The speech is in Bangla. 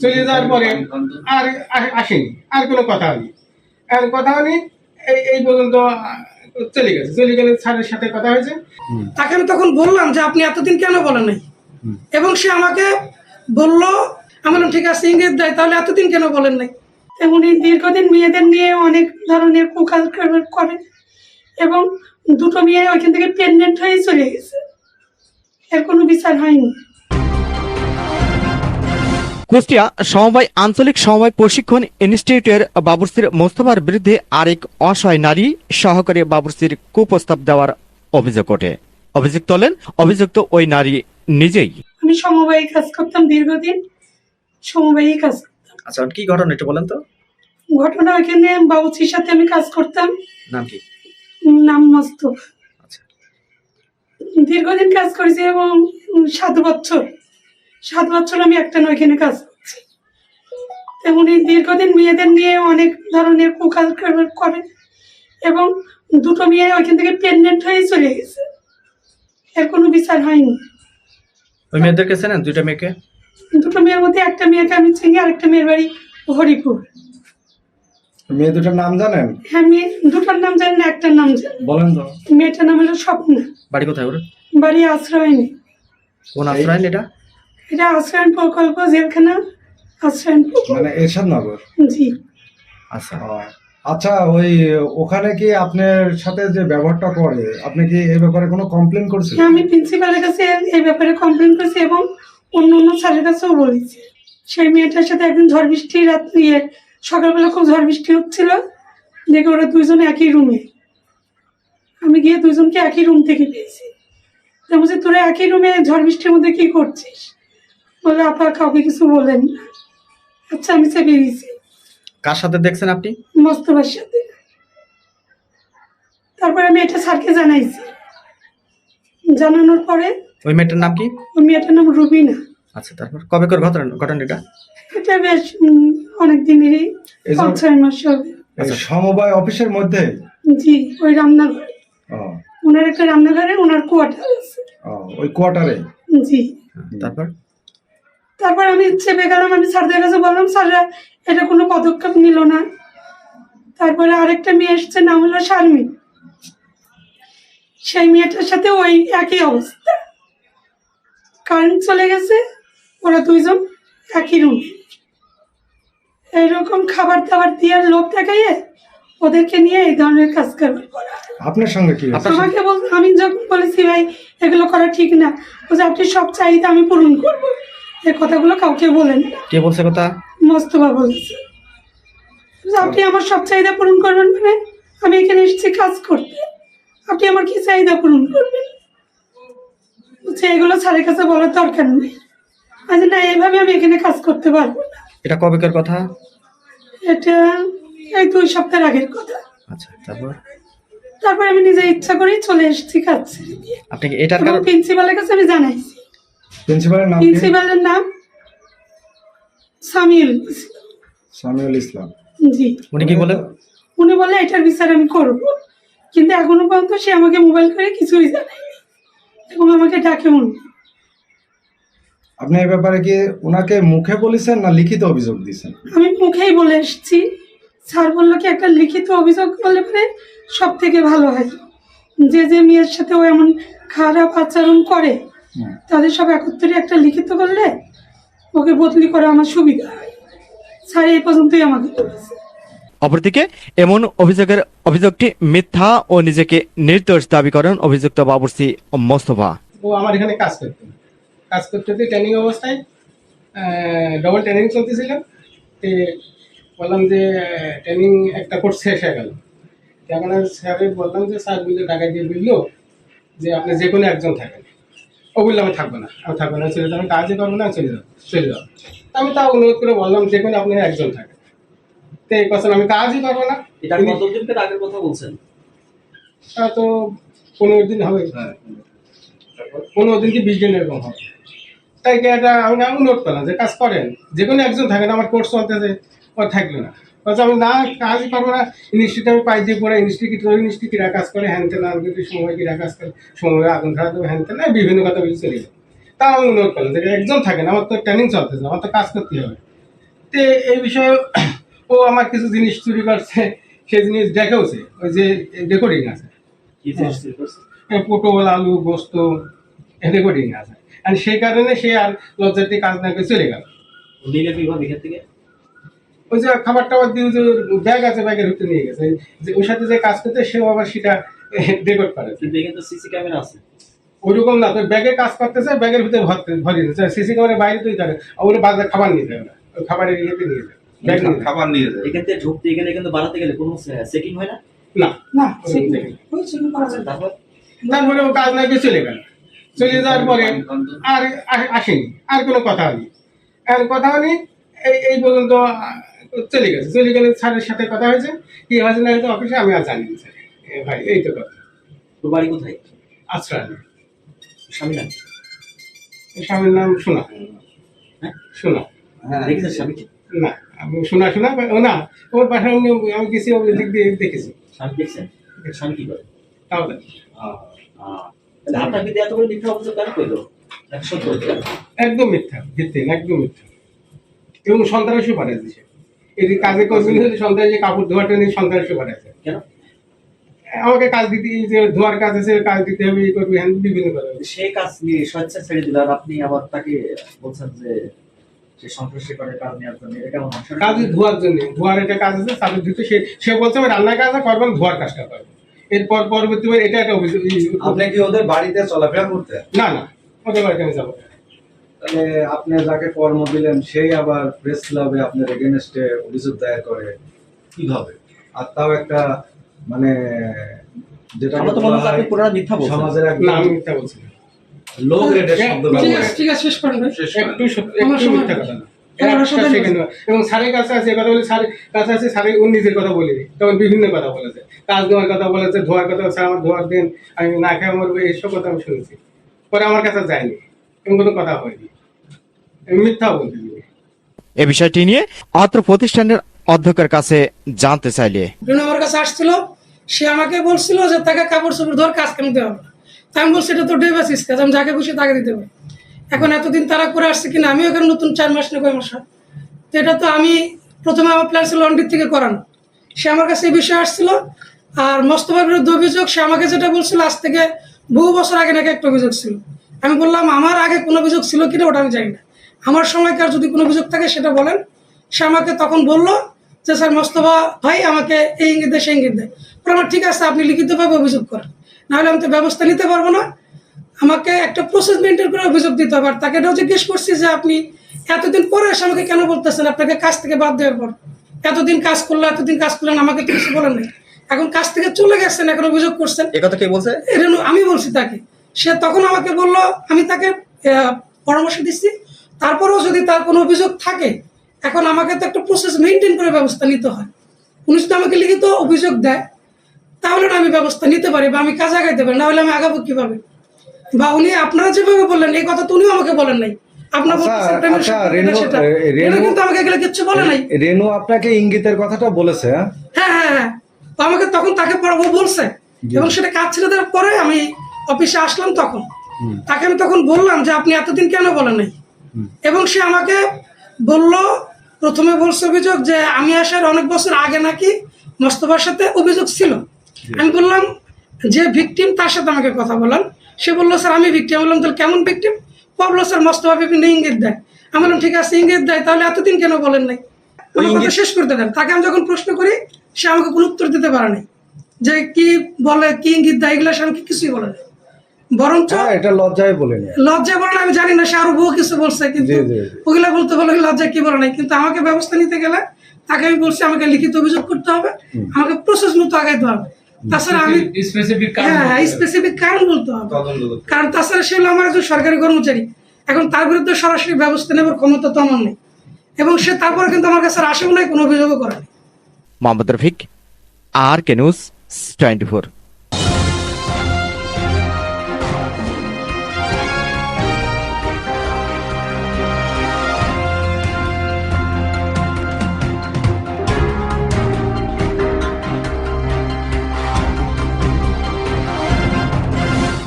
চলে যাওয়ার পরে আর আসেনি আর কোনো কথা হয়নি। আর কথা হয়নি এই এই পর্যন্ত চলে গেছে। চলে গেলে স্যারের সাথে কথা হয়েছে। তাকে আমি তখন বললাম যে আপনি এতদিন কেন বলেন নাই? এবং সে আমাকে বলল আমি বললাম ঠিক আছে ইঙ্গিত দেয় তাহলে এতদিন কেন বলেন নাই? তেমনি দীর্ঘদিন মেয়েদের নিয়ে অনেক ধরনের কুকাল করে এবং দুটো মেয়ে ওইখান থেকে প্রেগনেন্ট হয়ে চলে গেছে। এর কোনো বিচার হয়নি। কুষ্টিয়া সমবায় আঞ্চলিক সমবায় প্রশিক্ষণ ইনস্টিটিউটের বাবুর্চির মোস্তফার বিরুদ্ধে আরেক অসহায় নারী সহকারী বাবুর্চির কুপ্রস্তাব দেওয়ার অভিযোগ ওঠে। অভিযোগ তোলেন অভিযুক্ত ওই নারী নিজেই। আমি সমবায়ী কাজ করতাম দীর্ঘদিন সমবায়ী কাজ আচ্ছা কি ঘটনা একটু বলেন তো। ঘটনা এখানে বাবুচির সাথে আমি কাজ করতাম। নাম কি? নাম মোস্তফা। আচ্ছা। দীর্ঘদিন কাজ করেছি এবং সাত বছর সাত বছর আমি একটা ওইখানে কাজ করছি। তেমনি দীর্ঘদিন মেয়েদের নিয়ে অনেক ধরনের কুকাল করে এবং দুটো মেয়ে ওইখান থেকে প্রেগনেন্ট হয়ে চলে গেছে। এর কোনো বিচার হয়নি। ওই মেয়েদেরকে চেনেন দুইটা মেয়েকে? দুটো মেয়ের মধ্যে একটা মেয়েকে আমি চিনি আরেকটা মেয়ের বাড়ি হরিপুর। মেয়ে দুটার নাম জানেন? হ্যাঁ মেয়ে দুটোর নাম জানি না একটার নাম জানি বলেন তো। মেয়েটার নাম হলো স্বপ্না। বাড়ি কোথায় ওর? বাড়ি আশ্রয়নী কোন আশ্রয় এটা? এটা আশ্রয়ন প্রকল্প জেলখানা আশ্রয়ন প্রকল্প। মানে এরশাদ নগর জি। আচ্ছা। আচ্ছা ওই ওখানে কি আপনার সাথে যে ব্যবহারটা করে আপনি কি এই ব্যাপারে কোনো কমপ্লেন করছেন আমি প্রিন্সিপালের কাছে এই ব্যাপারে কমপ্লেন করেছি এবং অন্য অন্য স্যারের কাছেও বলেছি। সেই মেয়েটার সাথে একদিন ঝড় বৃষ্টি রাত ইয়ে সকালবেলা খুব ঝড় বৃষ্টি হচ্ছিল। দেখে ওরা দুইজন একই রুমে আমি গিয়ে দুজনকে একই রুম থেকে পেয়েছি। বলছি তোরা একই রুমে ঝড় বৃষ্টির মধ্যে কি করছিস? বলে আপা কাউকে কিছু বলেন না। আচ্ছা আমি সে বেরিয়েছি কার সাথে দেখছেন আপনি? মোস্তফার সাথে। তারপরে আমি এটা স্যারকে জানাইছি। জানানোর পরে ওই মেয়েটার নাম কি? ওই মেয়েটার নাম রুবিনা। আচ্ছা তারপর কবে করে ঘটনা ঘটনা এটা এটা বেশ অনেক দিনেরই পাঁচ ছয় মাস হবে। সমবায় অফিসের মধ্যে? জি ওই রান্নাঘরে ওনার একটা রান্নাঘরে ওনার কোয়ার্টার আছে। ওই কোয়ার্টারে? জি। তারপর? তারপর আমি চেপে গেলাম আমি স্যারদের কাছে বললাম স্যাররা এটা কোনো পদক্ষেপ নিল না। তারপরে আরেকটা মেয়ে এসছে নাম হলো শারমিন। সেই মেয়েটার সাথে ওই একই অবস্থা। কারেন্ট চলে গেছে ওরা দুইজন একই রুমে এরকম খাবার দাবার দিয়ে লোভ দেখাইয়ে ওদেরকে নিয়ে এই ধরনের কাজ কারবার করা হয়। আপনার সঙ্গে কি আমাকে বল আমি যখন বলেছি ভাই এগুলো করা ঠিক না। বলছে আপনি সব চাহিদা আমি পূরণ করব। এই কথাগুলো কাউকে বলেন। কে বলছে কথা? মস্তফা বলেছে। আপনি আমার সব চাহিদা পূরণ করবেন মানে আমি এখানে এসেছি কাজ করতে। আপনি আমার কি চাহিদা পূরণ করবেন? বলছে এগুলো স্যারের কাছে বলার দরকার নেই। আজ না এইভাবে আমি এখানে কাজ করতে পারব না। এটা কবেকার কথা? এটা এই দুই সপ্তাহ আগের কথা। আচ্ছা তারপর? তারপর আমি নিজে ইচ্ছা করেই চলে এসেছি কাজ ছেড়ে দিয়ে। আপনি এটার কারণ প্রিন্সিপালের কাছে আমি জানাইছি। প্রিন্সিপালের নাম প্রিন্সিপালের নাম সামিউল সামিউল ইসলাম। জি। উনি কি বলেন উনি বলে এটার বিচার আমি করব। কিন্তু এখনও পর্যন্ত সে আমাকে মোবাইল করে কিছুই জানায়নি এবং আমাকে ডাকে উনি আপনি এই ব্যাপারে কি ওনাকে মুখে বলেছেন না লিখিত অভিযোগ দিয়েছেন? আমি মুখেই বলে এসেছি। স্যার বলল কি একটা লিখিত অভিযোগ করলে পরে সব থেকে ভালো হয়। যে যে মেয়ের সাথে ও এমন খারাপ আচরণ করে। তাদের সব একত্রে একটা লিখিত করলে ওকে বদলি করা আমার সুবিধা হয়। স্যার এই পর্যন্তই আমাকে বলেছে। অপরদিকে এমন অভিযোগের অভিযোগটি মিথ্যা ও নিজেকে নির্দোষ দাবি করেন অভিযুক্ত বাবুর্চি মোস্তফা। ও আমার এখানে কাজ করতে। কাজ করতে ট্রেনিং অবস্থায় ডবল ট্রেনিং চলতেছিল। তে বললাম যে ট্রেনিং একটা কোর্স শেষ হয়ে গেল। এখন স্যারে বললাম যে স্যার বুঝলে টাকা দিয়ে বলল যে আপনি যে কোনো একজন থাকেন। ও বলল আমি থাকব না আমি থাকব না চলে যাব আমি কাজই করব না চলে যাব চলে যাব আমি তাও অনুরোধ করে বললাম যে কোনো আপনি একজন থাকেন। তো এই কথা আমি কাজই করব না। এটা কতদিনকে আগের কথা বলছেন? তা তো পনেরো দিন হবে। পনেরো দিন কি বিশ দিন এরকম হবে। তাই কি একটা আমি অনুরোধ করলাম যে কাজ করেন। যে কোনো একজন থাকেন আমার কোর্স চলতেছে ও থাকল না। বলছে আমি না কাজই করব না। ইনস্টিটিউট আমি পাই দিয়ে পড়ে ইনস্টিটিউট ইনস্টিটিউট কিরা কাজ করে? হ্যান তেন যদি সময় কিরা কাজ করে? সময় আগুন খারাপ দেবে হ্যান তেন বিভিন্ন কথা বলে চলে যাবে তা আমি অনুরোধ করলাম যে একজন থাকে না আমার তো ট্রেনিং চলতেছে আমার তো কাজ করতে হবে। তো এই বিষয়ে ও আমার কিছু জিনিস চুরি করছে সেই জিনিস দেখেওছে ওই যে রেকর্ডিং আছে। কি পটল আলু গোস্ত রেকর্ডিং আছে। আর সেই কারণে সে আর লজ্জাতে কাজ না করে চলে গেল। থেকে? ওই যে খাবার টাবার দিয়ে যে ব্যাগ আছে ব্যাগের ভিতরে নিয়ে গেছে। যে ওর সাথে যে কাজ করতে সেও আবার সেটা রেকর্ড করে। কিন্তু তো সিসি ক্যামেরা আছে। ওইরকম না তো ব্যাগে কাজ করতেছে ব্যাগের ভিতরে ভরতে ভরিয়ে দিচ্ছে। সিসি ক্যামেরা বাইরে তুই করে ওগুলো বাজারে খাবার নিয়ে যাবে না। ওই খাবারের ইয়েতে নিয়ে যাবে ব্যাগ নিয়ে খাবার নিয়ে যায়। এখান থেকে ঢুকতে গেলে কিন্তু বাড়াতে গেলে কোনো চেকিং হয় না? না। না। তারপর? তারপরে ও কাজ না করে চলে গেল। চলে যাওয়ার পরে আর আসেনি আর কোনো কথা হয়নি আর কথা হয়নি এই এই পর্যন্ত চলে গেছে। চলে গেলে স্যারের সাথে কথা হয়েছে। কি হয়েছে না হয়তো অফিসে আমি আর জানি না স্যার। ভাই এই তো কথা। তো বাড়ি কোথায়? আশ্রয় স্বামী না স্বামীর নাম সোনা। হ্যাঁ? সোনা। স্বামীকে? না আমি শোনা শোনা ও না ওর বাসায় আমি আমি গেছি দিক দিয়ে দেখেছি। স্বামী দেখছেন? স্বামী কি করে? তাহলে। বিদ্যা এত করে মিথ্যা অভিযোগ কেন করল? একদম মিথ্যা ভিত্তিহীন একদম মিথ্যা। এবং সন্ত্রাসী পাঠাচ্ছে সে এই যে কাজে করবেন সন্ত্রাসী কাপড় ধোয়াটা নিয়ে সন্ত্রাসী পাঠাচ্ছে কেন? আমাকে কাজ দিতে যে ধোয়ার কাজ আছে কাজ দিতে হবে এই করবে হ্যান বিভিন্ন কথা সে কাজ নিয়ে স্বেচ্ছা ছেড়ে দিল আর আপনি আবার তাকে বলছেন যে সে সন্ত্রাসী করে কাজ নেওয়ার জন্য। এটা কেমন কাজ ধোয়ার জন্য। ধোয়ার একটা কাজ আছে তাদের দিতে সে সে বলছে আমি রান্নার কাজ করবেন ধোয়ার কাজটা করবেন এরপর পরবর্তী এটা একটা অভিযোগ আপনি কি ওদের বাড়িতে চলাফেরা করতেন না না ওদের বাড়িতে আমি যাব। তাহলে আপনি যাকে কর্ম দিলেন সেই আবার প্রেস ক্লাবে আপনার এগেনস্টে অভিযোগ দায়ের করে কীভাবে? আর তাও একটা মানে যেটা মনে সমাজের না একদম আমি মিথ্যা বলছি লো গ্রেডের শব্দ ঠিক ব্যবহার। আছে ঠিক আছে শেষ করেন। একটু একটু মিথ্যা। কথা না। second নয়। এবং স্যারের কাছে আছে কথা বলে কাছে আছে স্যারের ওর নিজের কথা বলিনি তখন বিভিন্ন কথা বলেছে। কাজ দেওয়ার কথা বলেছে ধোয়ার কথা স্যার আমার ধোয়ার দিন আমি না খেয়ে মরবো এইসব কথা আমি শুনেছি। পরে আমার কাছে যায়নি। কোনো কথা হয়নি। মিথ্যা বলতে এ বিষয়টি নিয়ে অত্র প্রতিষ্ঠানের অধ্যক্ষের কাছে জানতে চাইলে। আমার কাছে আসছিল সে আমাকে বলছিল যে তাকে কাপড় চোপড় ধর কাজ হবে আমি বলছি এটা তো কাজ আমি যাকে খুশি তাকে দিতে এখন এতদিন তারা করে আসছে কিনা আমিও এখানে নতুন চার মাস না কয় মাস। তো এটা তো আমি প্রথমে আমার প্ল্যান ছিল লন্ড্রির থেকে করানো। সে আমার কাছে এই বিষয়ে আসছিল আর মোস্তফার বিরুদ্ধে অভিযোগ সে আমাকে যেটা বলছিল আজ থেকে বহু বছর আগে নাকি একটা অভিযোগ ছিল। আমি বললাম আমার আগে কোনো অভিযোগ ছিল কিনা ওটা আমি জানি না। আমার সময়কার যদি কোনো অভিযোগ থাকে সেটা বলেন। সে আমাকে তখন বলল যে স্যার মোস্তফা ভাই আমাকে এই ইঙ্গিত দেয় সে ইঙ্গিত দেয়। আমার ঠিক আছে আপনি লিখিতভাবে অভিযোগ করেন। নাহলে আমি তো ব্যবস্থা নিতে পারব না। আমাকে একটা প্রসেস মেনটেন করে অভিযোগ দিতে হবে। আর তাকে এটাও জিজ্ঞেস করছি যে আপনি এতদিন পরে এসে আমাকে কেন বলতেছেন? আপনাকে কাজ থেকে বাদ দেওয়ার পর। এতদিন কাজ করল এতদিন কাজ করলেন আমাকে কিছু বলেন নাই। এখন কাজ থেকে চলে গেছেন এখন অভিযোগ করছেন। কথা কে বলছে? এটা আমি বলছি তাকে। সে তখন আমাকে বলল আমি তাকে পরামর্শ দিচ্ছি। তারপরেও যদি তার কোনো অভিযোগ থাকে এখন আমাকে তো একটা প্রসেস মেনটেন করে ব্যবস্থা নিতে হয়। উনি যদি আমাকে লিখিত অভিযোগ দেয় তাহলে না আমি ব্যবস্থা নিতে পারি বা আমি কাজে আগাইতে পারি না হলে আমি আগাবো কীভাবে? বা উনি আপনারা যেভাবে বললেন এই কথা তো উনিও আমাকে বলেন নাই। আপনার আচ্ছা, আচ্ছা, রেনু- রেনু আপনাকে ইঙ্গিতের কথাটা বলেছে হ্যাঁ? হ্যাঁ হ্যাঁ হ্যাঁ। তো আমাকে তখন তাকে ও বলছে। এবং সেটা কাজ ছেড়ে দেওয়ার পরে আমি অফিসে আসলাম তখন। তাকে আমি তখন বললাম যে আপনি এতদিন কেন বলেন নাই? এবং সে আমাকে বলল প্রথমে বলছে অভিযোগ যে আমি আসার অনেক বছর আগে নাকি মোস্তফার সাথে অভিযোগ ছিল। আমি বললাম যে ভিকটিম তার সাথে আমাকে কথা বললাম সে বলল স্যার আমি ভিকটিম। বললাম তাহলে কেমন ভিকটিম? বলল স্যার মোস্তফা বিভিন্ন ইঙ্গিত দেয়। আমি বললাম ঠিক আছে ইঙ্গিত দেয় তাহলে এতদিন কেন বলেন নাই? কথা শেষ করতে দেন। তাকে আমি যখন প্রশ্ন করি সে আমাকে কোনো উত্তর দিতে পারে নাই। যে কি বলে কি ইঙ্গিত দেয় এগুলো সে আমাকে কিছুই বলে না। বরঞ্চ হ্যাঁ এটা লজ্জায় বলেনি লজ্জা বলে আমি জানি না সে আরও বহু কিছু বলছে কিন্তু। ওগুলা বলতে বলে লজ্জা কি বলে নাই কিন্তু আমাকে ব্যবস্থা নিতে গেলে তাকে আমি বলছি আমাকে লিখিত অভিযোগ করতে হবে আমাকে প্রসেস মতো আগাইতে হবে। তাছাড়া আমি স্পেসিফিক হ্যাঁ স্পেসিফিক কারণ বলতে হবে। কারণ তাছাড়া সে হলো আমার একজন সরকারি কর্মচারী। এখন তার বিরুদ্ধে সরাসরি ব্যবস্থা নেবার ক্ষমতা তো আমার নেই। এবং সে তারপরে কিন্তু আমার কাছে আর আসেও নাই কোনো অভিযোগও করেনি। Mohammad Rafiq R K news twenty four.